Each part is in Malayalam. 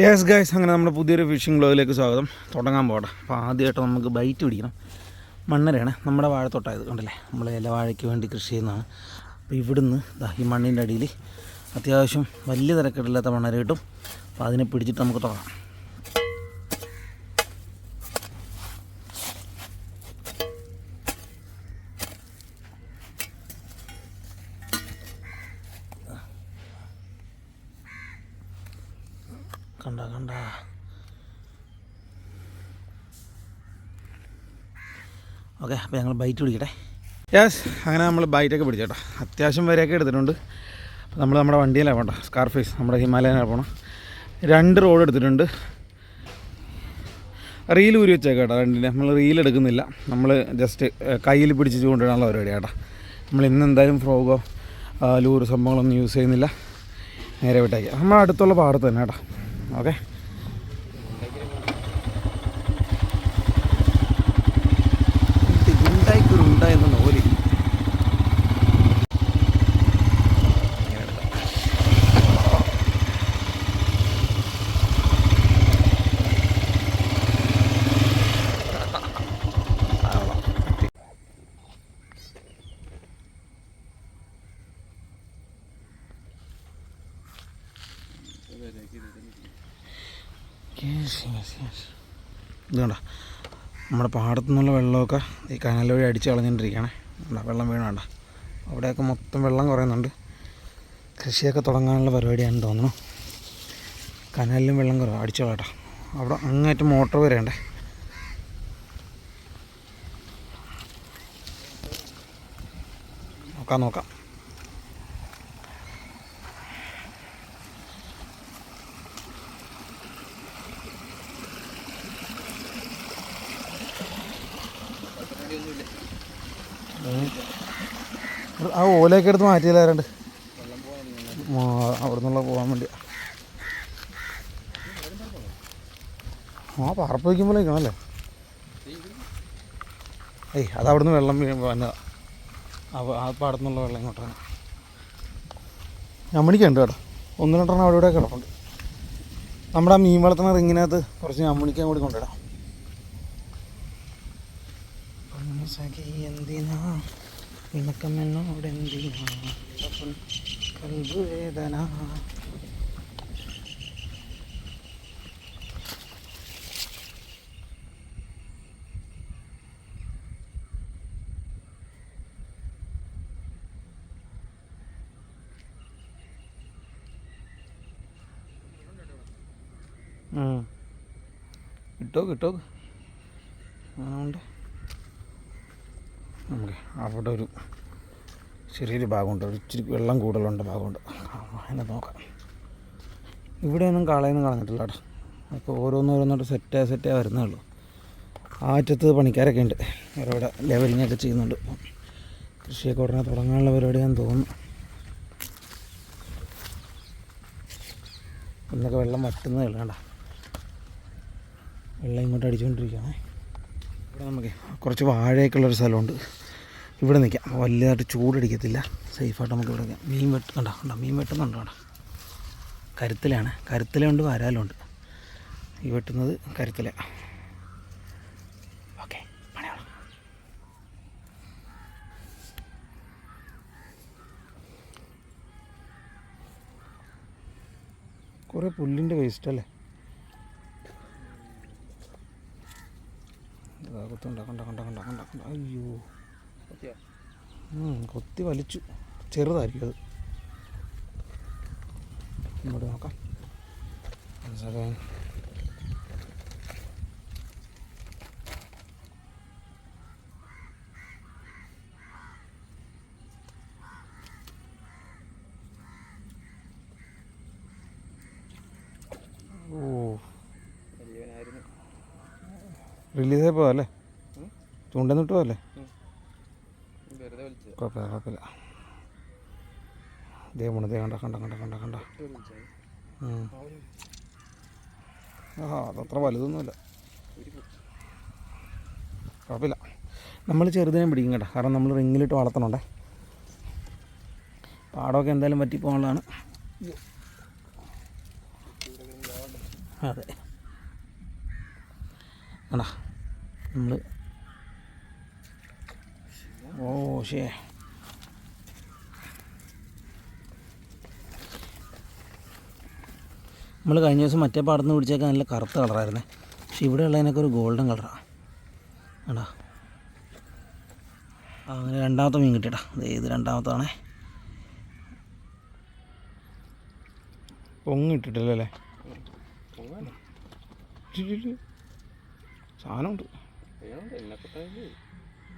യെസ് ഗൈസ് അങ്ങനെ നമ്മുടെ പുതിയൊരു ഫിഷിംഗ് ബ്ലോഗിലേക്ക് സ്വാഗതം. തുടങ്ങാൻ പോകട്ടെ. അപ്പോൾ ആദ്യമായിട്ട് നമുക്ക് ബൈറ്റ് പിടിക്കണം. മണ്ണരയാണ് നമ്മുടെ വാഴത്തോട്ടായത്. കണ്ടല്ലേ? നമ്മൾ ഇല വാഴയ്ക്ക് വേണ്ടി കൃഷി ചെയ്യുന്നതാണ്. അപ്പോൾ ഇവിടുന്ന് ഈ മണ്ണിന്റെ അടിയിൽ അത്യാവശ്യം വലിയ തിരക്കേടില്ലാത്ത മണ്ണര കിട്ടും. അപ്പോൾ അതിനെ പിടിച്ചിട്ട് നമുക്ക് തുടങ്ങാം കണ്ട കണ്ട ഓക്കെ അപ്പോൾ ഞങ്ങൾ ബൈറ്റ് പിടിക്കട്ടെ. യെസ് അങ്ങനെ നമ്മൾ ബൈറ്റൊക്കെ പിടിച്ചേട്ടോ. അത്യാവശ്യം വരെയൊക്കെ എടുത്തിട്ടുണ്ട്. അപ്പോൾ നമ്മൾ നമ്മുടെ വണ്ടിയിലാണ് പോകണ്ട സ്കാർഫേസ് നമ്മുടെ ഹിമാലയനാണ് പോകണം രണ്ട് റോഡ് എടുത്തിട്ടുണ്ട്. റീൽ ഊരി വെച്ചേക്കാം കേട്ടോ രണ്ടിന്റെ നമ്മൾ റീൽ എടുക്കുന്നില്ല നമ്മൾ ജസ്റ്റ് കയ്യിൽ പിടിച്ച് ചൂണ്ടിടാനുള്ള പരിപാടി കേട്ടോ നമ്മൾ ഇന്ന് എന്തായാലും ഫ്രോഗോ ലൂറ് സംഭവങ്ങളൊന്നും യൂസ് ചെയ്യുന്നില്ല. നേരെ വിട്ടേക്കാം. നമ്മൾ അടുത്തുള്ള പാടത്ത് തന്നെ കേട്ടോ. ഓക്കെ നമ്മുടെ പാടത്തു നിന്നുള്ള വെള്ളമൊക്കെ ഈ കനാൽ വഴി അടിച്ച് കളഞ്ഞുകൊണ്ടിരിക്കുകയാണ്. കണ്ടോ, വെള്ളം വീണാണ്ട അവിടെയൊക്കെ മൊത്തം വെള്ളം കുറയുന്നുണ്ട്. കൃഷിയൊക്കെ തുടങ്ങാനുള്ള പരിപാടിയാണെന്ന് തോന്നുന്നു. കനാലിലും വെള്ളം കുറവ്. അടിച്ചു അവിടെ അങ്ങേറ്റം മോട്ടോർ വരേണ്ടേ? നോക്കാം നോക്കാം. ആ ഓലയൊക്കെ എടുത്ത് മാറ്റിയില്ലാരണ്ട് അവിടെ നിന്നുള്ള പോകാൻ വേണ്ടി. ആ പറപ്പ് വയ്ക്കുമ്പോഴേക്കും അല്ലേ? ഏയ് അത് അവിടുന്ന് വെള്ളം വീ- വന്നതാ ആ- പാടത്തുനിന്നുള്ള വെള്ളം ഇങ്ങോട്ടാണ് ഞമ്മണിക്കുണ്ട് കേട്ടോ. ഒന്ന് രണ്ടെണ്ണം അവിടെ ഇവിടെ കിടപ്പുണ്ട്. നമ്മുടെ ആ മീൻ വളർത്തുന്ന റിങ്ങിനകത്ത് കുറച്ച് ഞമ്മണിക്കാൻ കൂടി കൊണ്ടിടാം ഇണക്കമെന്നോട് എന്തിനാ കൽബ് വേദന കിട്ടോ നമുക്ക് അവിടെ ഒരു ചെറിയൊരു ഭാഗമുണ്ട്. ഒരു ഇച്ചിരി വെള്ളം കൂടുതലുണ്ട് ഭാഗമുണ്ട്. അതിനെ നോക്കാം. ഇവിടെയൊന്നും കളയൊന്നും കളഞ്ഞിട്ടില്ല കേട്ടോ. അപ്പോൾ ഓരോന്നോരോന്നോട്ട് സെറ്റാ സെറ്റാ വരുന്നേ ഉള്ളൂ. ആ അറ്റത്ത് പണിക്കാരൊക്കെ ഉണ്ട്. അവരവിടെ ലെവലിംഗ് ഒക്കെ ചെയ്യുന്നുണ്ട്. കൃഷിയൊക്കെ ഉടനെ തുടങ്ങാനുള്ള പരിപാടിയാണെന്ന് തോന്നുന്നു. ഇന്നൊക്കെ വെള്ളം വറ്റുന്നതേ ഉള്ളൂ കണ്ട. വെള്ളം ഇങ്ങോട്ട് അടിച്ചുകൊണ്ടിരിക്കുകയാണേ. ഇവിടെ നമുക്ക് കുറച്ച് വാഴയൊക്കെ ഉള്ളൊരു സ്ഥലമുണ്ട്. ഇവിടെ നിൽക്കാം. അപ്പോൾ വലുതായിട്ട് ചൂടടിക്കത്തില്ല. സേഫായിട്ട് നമുക്ക് ഇവിടെ നിൽക്കാം. മീൻ വെട്ട് കണ്ടോ കണ്ടോ മീൻ വെട്ടുന്നുണ്ടോ അവിടെ. കരുത്തിലാണ്. കരുത്തിലുണ്ട് വരാലുണ്ട് ഈ വെട്ടുന്നത് കരുത്തില. ഓക്കെ കുറേ പുല്ലിന്റെ വേസ്റ്റ് അല്ലേ? കണ്ട കണ്ട കണ്ട കണ്ട കണ്ട കണ്ട. അയ്യോ. കൊത്തി വലിച്ചു. ചെറുതായിരിക്കും അത്. ഇങ്ങോട്ട് നോക്കാം. റിലീസായി പോവാല്ലേ ചൂണ്ടെന്നിട്ട് പോവല്ലേ കുഴപ്പമില്ല കുഴപ്പമില്ല. ദേ ദേ കണ്ട കണ്ട കണ്ട കണ്ട കണ്ട. ആ അതത്ര വലുതൊന്നുമില്ല. കുഴപ്പമില്ല. നമ്മൾ ചെറുതിനെ പിടിക്കും കേട്ടോ. കാരണം നമ്മൾ റിങ്ങിലിട്ട് വളർത്തണുണ്ടേ. പാടമൊക്കെ എന്തായാലും പറ്റിപ്പോകാനുള്ളതാണ്. അതെ. കണ്ടാ? നമ്മൾ ഓ shit. നമ്മൾ കഴിഞ്ഞ ദിവസം മറ്റേ പാടത്തുനിന്ന് പിടിച്ചേക്കാൻ നല്ല കറുത്ത കളറായിരുന്നേ. പക്ഷെ ഇവിടെ ഉള്ളതിനൊക്കെ ഒരു ഗോൾഡൻ കളറാണ് ആടാ ആ, അങ്ങനെ രണ്ടാമത്തെ മീൻ കിട്ടിയടാ. ദേ ഇത് രണ്ടാമത്താണേ. പൊങ്ങ് ഇട്ടിട്ടില്ലല്ലേ സാധനമുണ്ട്.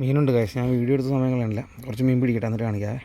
മീനുണ്ട് കാശ് ഞാൻ വീഡിയോ എടുത്ത സമയങ്ങളില്ല കുറച്ച് മീൻ പിടിക്കട്ടെ എന്നിട്ട് കാണിക്കാവേ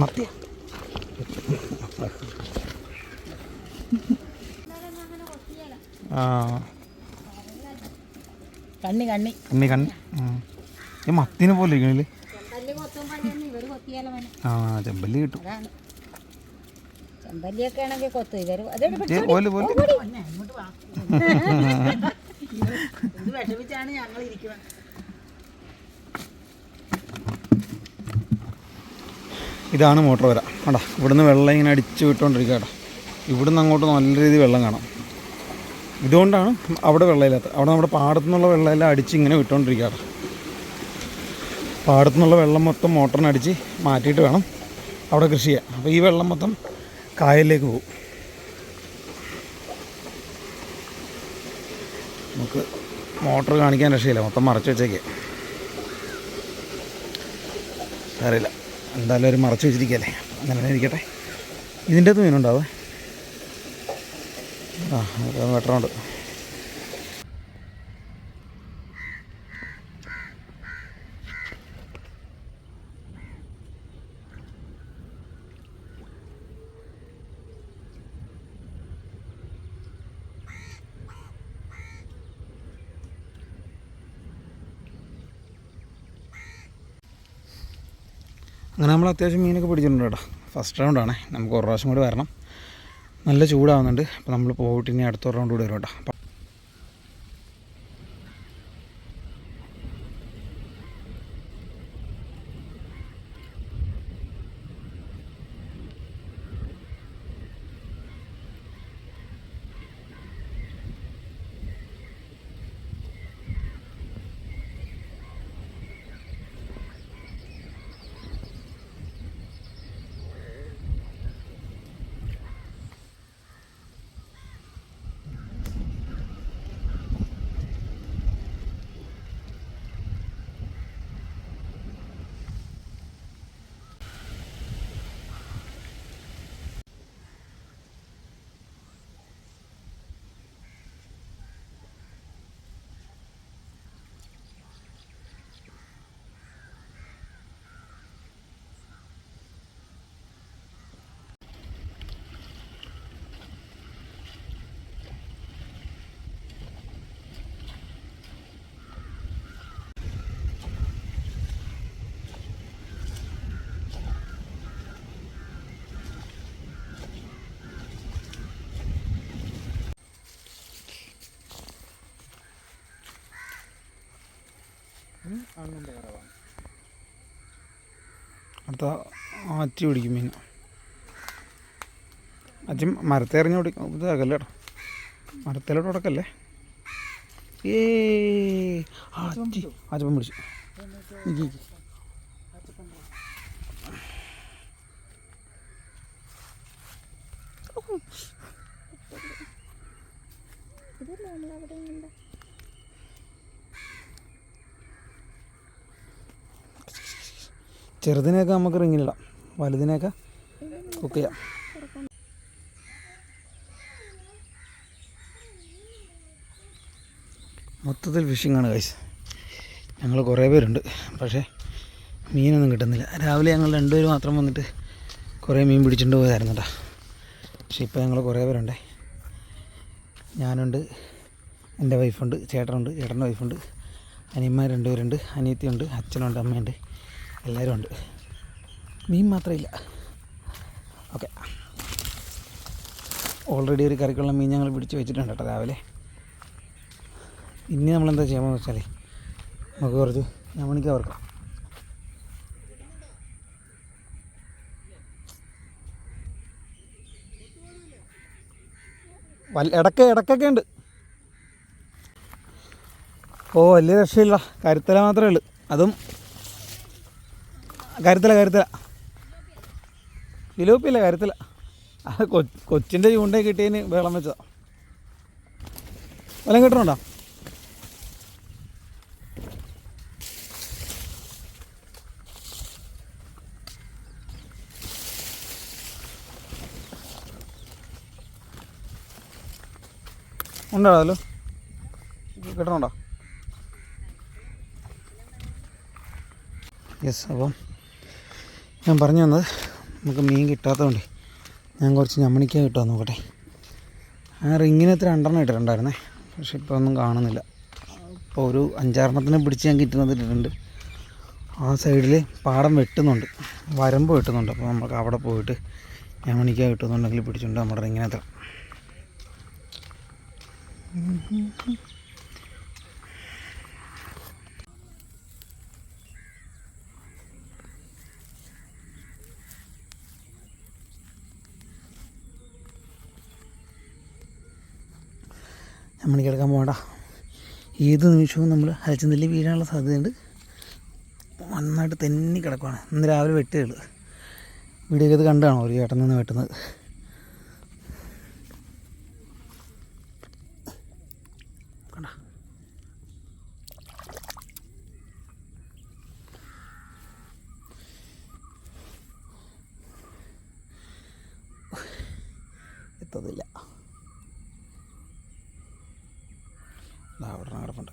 മത്തിയ കണ്ണി കണ്ണി. കണ്ണി കണ്ണി. ഈ മത്തിനെ പോലെ ഇരിക്കണില്ലേ? ആ ചെമ്പല്ലി കിട്ടും. ചെമ്പല്ലിയൊക്കെ ആണെങ്കിൽ കൊത്തു. ഇവർ വിഷമിച്ചാണ് ഞങ്ങൾ ഇരിക്കുന്നത്. ഇതാണ് മോട്ടോർ വര. കേട്ടോ ഇവിടുന്ന് വെള്ളം ഇങ്ങനെ അടിച്ചു വിട്ടുകൊണ്ടിരിക്കുക കേട്ടോ. ഇവിടുന്ന് അങ്ങോട്ട് നല്ല രീതിയിൽ വെള്ളം കാണാം. ഇതുകൊണ്ടാണ് അവിടെ വെള്ളമില്ലാത്തത്. അവിടെ നമ്മുടെ പാടത്തുനിന്നുള്ള വെള്ളമെല്ലാം അടിച്ച് ഇങ്ങനെ വിട്ടുകൊണ്ടിരിക്കുക കേട്ടോ. പാടത്തുനിന്നുള്ള വെള്ളം മൊത്തം മോട്ടറിനടിച്ച് മാറ്റിയിട്ട് വേണം അവിടെ കൃഷി ചെയ്യാൻ. അപ്പോൾ ഈ വെള്ളം മൊത്തം കായലിലേക്ക് പോകും. നമുക്ക് മോട്ടർ കാണിക്കാൻ രക്ഷയില്ല. മൊത്തം മറച്ചു വെച്ചേക്കേ. അറിയില്ല. എന്തായാലും ഒരു മറച്ചു വെച്ചിരിക്കല്ലേ അങ്ങനെ ഇരിക്കട്ടെ. ഇതിന്റെ അകത്ത് മീനുണ്ടാവേ ആ വെട്ടറുണ്ട് അങ്ങനെ നമ്മൾ അത്യാവശ്യം മീനൊക്കെ പിടിച്ചിട്ടുണ്ട് കേട്ടോ. ഫസ്റ്റ് റൗണ്ടാണ് നമുക്ക് ഒരു പ്രാവശ്യം കൂടി വരണം. നല്ല ചൂടാവുന്നുണ്ട്. അപ്പോൾ നമ്മൾ പോയിട്ട് ഇനി അടുത്ത റൗണ്ട് കൂടി വരും കേട്ടോ. അപ്പം അടുത്ത ആറ്റി പിടിക്കും മീൻ അച്ഛൻ മരത്തെറിഞ്ഞ് പിടിക്കും. ഇതാക്കല്ലേ കേട്ടോ മരത്തിലോട്ട് ഉടക്കല്ലേ ഏ ആറ്റി. ആച്ചപ്പം പിടിച്ചു. അവിടെ ഇരിക്ക്. ചെറുതിനെയൊക്കെ നമുക്ക് റിങ്ങിലിടാം വലുതിനെയൊക്കെ കുക്ക് ചെയ്യാം. മൊത്തത്തിൽ ഫിഷിംഗ് ആണ് കൈസ് ഞങ്ങൾ കുറേ പേരുണ്ട്. പക്ഷേ മീനൊന്നും കിട്ടുന്നില്ല. രാവിലെ ഞങ്ങൾ രണ്ടുപേർ മാത്രം വന്നിട്ട് കുറേ മീൻ പിടിച്ചിട്ട് പോയതായിരുന്നു കേട്ടോ പക്ഷേ ഇപ്പോൾ ഞങ്ങൾ കുറേ പേരുണ്ടേ. ഞാനുണ്ട് എന്റെ വൈഫുണ്ട് ചേട്ടനുണ്ട് ചേട്ടന്റെ വൈഫുണ്ട് അനിയന്മാർ രണ്ടുപേരുണ്ട് അനിയത്തിയുണ്ട് അച്ഛനുണ്ട് അമ്മയുണ്ട്. എല്ലാവരും ഉണ്ട്. മീൻ മാത്രമില്ല. ഓക്കെ. ഓൾറെഡി ഒരു കറിക്കുള്ള മീൻ ഞങ്ങൾ പിടിച്ച് വെച്ചിട്ടുണ്ട് കേട്ടോ രാവിലെ. ഇനി നമ്മളെന്താ ചെയ്യാമെന്ന് വെച്ചാൽ നമുക്ക് കുറച്ച് ഞാൻ മണിക്ക് അവർക്കാം വല്ല ഇടയ്ക്ക് ഇടയ്ക്കൊക്കെ ഉണ്ട്. ഓ വലിയ രക്ഷയില്ല. കരുത്തല മാത്രമേ ഉള്ളൂ. അതും കരുത്തല കരുത്തില. ഫിലോപ്പില്ല കരുത്തില. അത് കൊച്ചിന്റെ ചൂണ്ടേ കിട്ടിയതിന് വെള്ളം വെച്ചതാ. വല്ലതും കിട്ടണുണ്ടോ? ഉണ്ടോ കിട്ടണുണ്ടോ? യെസ് അപ്പം ഞാൻ പറഞ്ഞു തന്നത് നമുക്ക് മീൻ കിട്ടാത്തതുകൊണ്ട് ഞാൻ കുറച്ച് ഞമ്മണിക്ക കിട്ടാൻ നോക്കട്ടെ. ആ റിങ്ങിനകത്ത് രണ്ടെണ്ണം ഇട്ടിട്ടുണ്ടായിരുന്നേ. പക്ഷെ ഇപ്പോൾ ഒന്നും കാണുന്നില്ല. ഇപ്പോൾ ഒരു അഞ്ചാറെണ്ണത്തിനെ പിടിച്ച് ഞാൻ കിട്ടുന്നത് ഇട്ടിട്ടുണ്ട്. ആ സൈഡിൽ പാടം വെട്ടുന്നുണ്ട്. വരമ്പ് വെട്ടുന്നുണ്ട്. അപ്പോൾ നമുക്ക് അവിടെ പോയിട്ട് ഞമ്മണിക്ക കിട്ടുന്നുണ്ടെങ്കിൽ പിടിച്ചുകൊണ്ട് നമ്മുടെ റിങ്ങിനകത്ത് നമ്മളിക്ക് കിടക്കാൻ പോകണ്ട ഏത് നിമിഷവും നമ്മൾ അരച്ചനെല്ലി വീഴാനുള്ള സാധ്യതയുണ്ട്. നന്നായിട്ട് തെന്നി കിടക്കുവാണ്. ഇന്ന് രാവിലെ വെട്ടുകൾ വീഡിയോ ഇത് കണ്ടാണോ ഒരു ചേട്ടൻ നിന്ന് വെട്ടുന്നത്? കണ്ട. എത്തതില്ല ദാ അവിടെ കിടപ്പുണ്ട്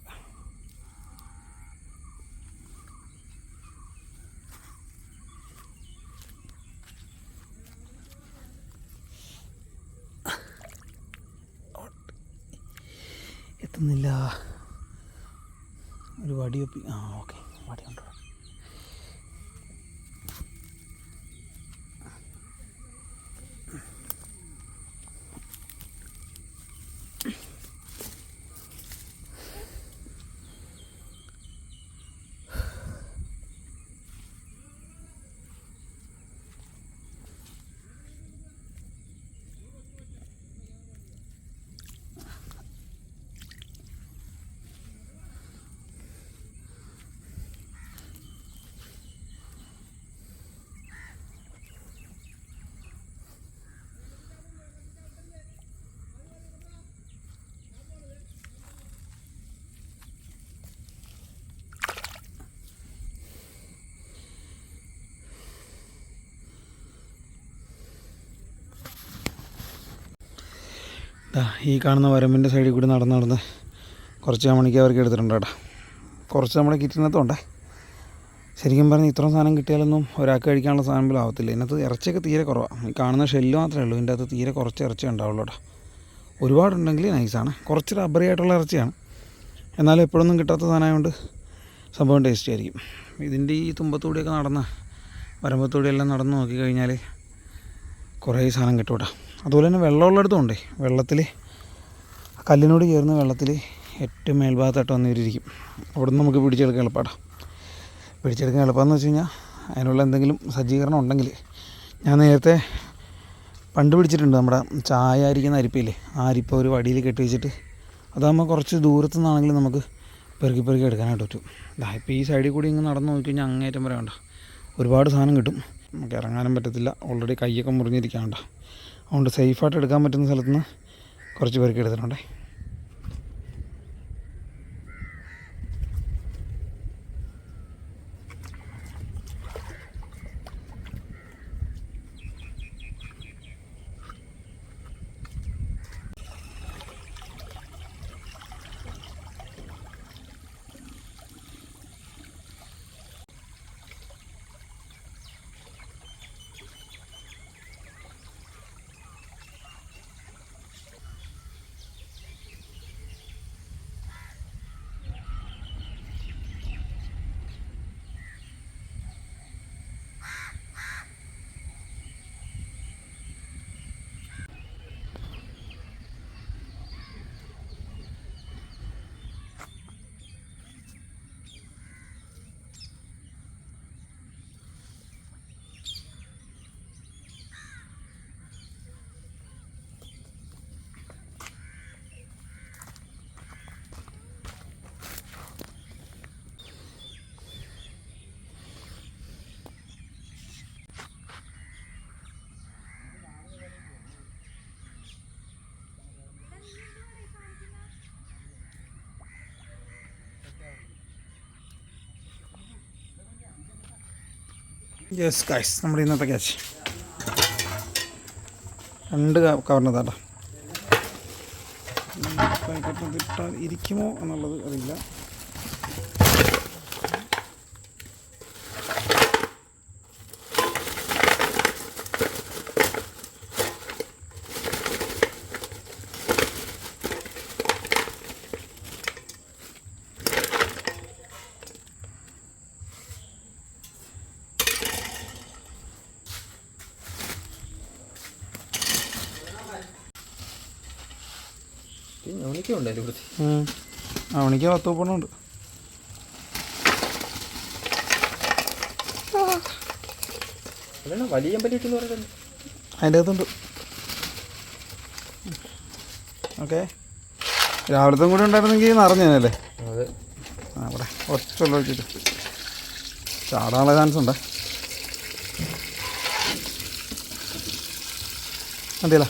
എത്തുന്നില്ല ഒരു വടിയൊപ്പി ആ ഓക്കെ വടി ഉണ്ടോ ദാ ഈ കാണുന്ന വരമ്പിന്റെ സൈഡിൽ കൂടി നടന്ന് നടന്ന് കുറച്ച് മണിക്ക് അവർക്ക് എടുത്തിട്ടുണ്ട് കേട്ടോ. കുറച്ച് നമ്മുടെ കിറ്റിനകത്തുണ്ടേ ശരിക്കും പറഞ്ഞാൽ ഇത്രയും സാധനം കിട്ടിയാലൊന്നും ഒരാൾക്ക് കഴിക്കാനുള്ള സാധനം പോലും ആവത്തില്ല. ഇതിനകത്ത് ഇറച്ചിയൊക്കെ തീരെ കുറവാണ് ഈ കാണുന്ന ഷെല്ല് മാത്രമേ ഉള്ളൂ. ഇതിന്റെ അകത്ത് തീരെ കുറച്ച് ഇറച്ചി ഉണ്ടാവുള്ളൂ കേട്ടോ. ഒരുപാടുണ്ടെങ്കിൽ നൈസാണ് കുറച്ച് റബ്ബറി ആയിട്ടുള്ള ഇറച്ചിയാണ്. എന്നാലും എപ്പോഴൊന്നും കിട്ടാത്ത സാധനമായതുകൊണ്ട് സംഭവം ടേസ്റ്റി ആയിരിക്കും. ഇതിന്റെ ഈ തുമ്പത്തൂടിയൊക്കെ നടന്ന് വരമ്പത്തൂടിയെല്ലാം നടന്ന് നോക്കിക്കഴിഞ്ഞാൽ കുറേ സാധനം കിട്ടും കേട്ടോ. അതുപോലെ തന്നെ വെള്ളമുള്ളിടത്തും ഉണ്ട്. വെള്ളത്തിൽ കല്ലിനോട് ചേർന്ന് വെള്ളത്തിൽ ഏറ്റവും മേൽഭാഗത്തായിട്ട് വന്നിരിക്കും. അവിടെ നിന്ന് നമുക്ക് പിടിച്ചെടുക്കാൻ എളുപ്പമാണ് പിടിച്ചെടുക്കാൻ എളുപ്പമെന്ന് വെച്ച് കഴിഞ്ഞാൽ അതിനുള്ള എന്തെങ്കിലും സജ്ജീകരണം ഉണ്ടെങ്കിൽ ഞാൻ നേരത്തെ പണ്ട് പിടിച്ചിട്ടുണ്ട് നമ്മുടെ ചായ അരിക്കുന്ന അരിപ്പയില്ലേ? ആ അരിപ്പ ഒരു വടിയിൽ കെട്ടി വെച്ചിട്ട് അതാകുമ്പോൾ കുറച്ച് ദൂരത്തു നിന്നാണെങ്കിലും നമുക്ക് പെറുക്കി പെറുക്കി എടുക്കാനായിട്ട് പറ്റും. ഇപ്പോൾ ഈ സൈഡിൽ കൂടി ഇങ്ങനെ നടന്ന് നോക്കിക്കഴിഞ്ഞാൽ അങ്ങേറ്റം വരെ വേണ്ട ഒരുപാട് സാധനം കിട്ടും. നമുക്ക് ഇറങ്ങാനും പറ്റത്തില്ല. ഓൾറെഡി കൈയൊക്കെ മുറിഞ്ഞിരിക്കാണ്ട അതുകൊണ്ട് സേഫായിട്ട് എടുക്കാൻ പറ്റുന്ന സ്ഥലത്ത് നിന്ന് കുറച്ച് പേർക്ക് എടുത്തിട്ടുണ്ടേ. യെസ് ഗൈസ് നമ്മുടെ ഇന്നത്തെ ക്യാച്ച് രണ്ട് കവറിനതാട്ടോ ഇട്ടാൽ ഇരിക്കുമോ എന്നുള്ളത് അറിയില്ല. ഞവണിക്കും ഉണ്ടല്ലോ ഇവിടുത്തെ അവണിക്ക് പത്ത് മുപ്പണ്ണുണ്ട് അതാണ് വലിയ അമ്പലം എന്ന് പറയുന്നത് അതിന്റെ അകത്തുണ്ട്. ഓക്കെ. രാവിലത്തെ കൂടി ഉണ്ടായിരുന്നെങ്കിൽ നിറഞ്ഞതല്ലേ അതെ. അവിടെ ഒറ്റ വെച്ചിട്ട് ചാടാനുള്ള ചാൻസ് ഉണ്ട്. മതിയല്ലോ.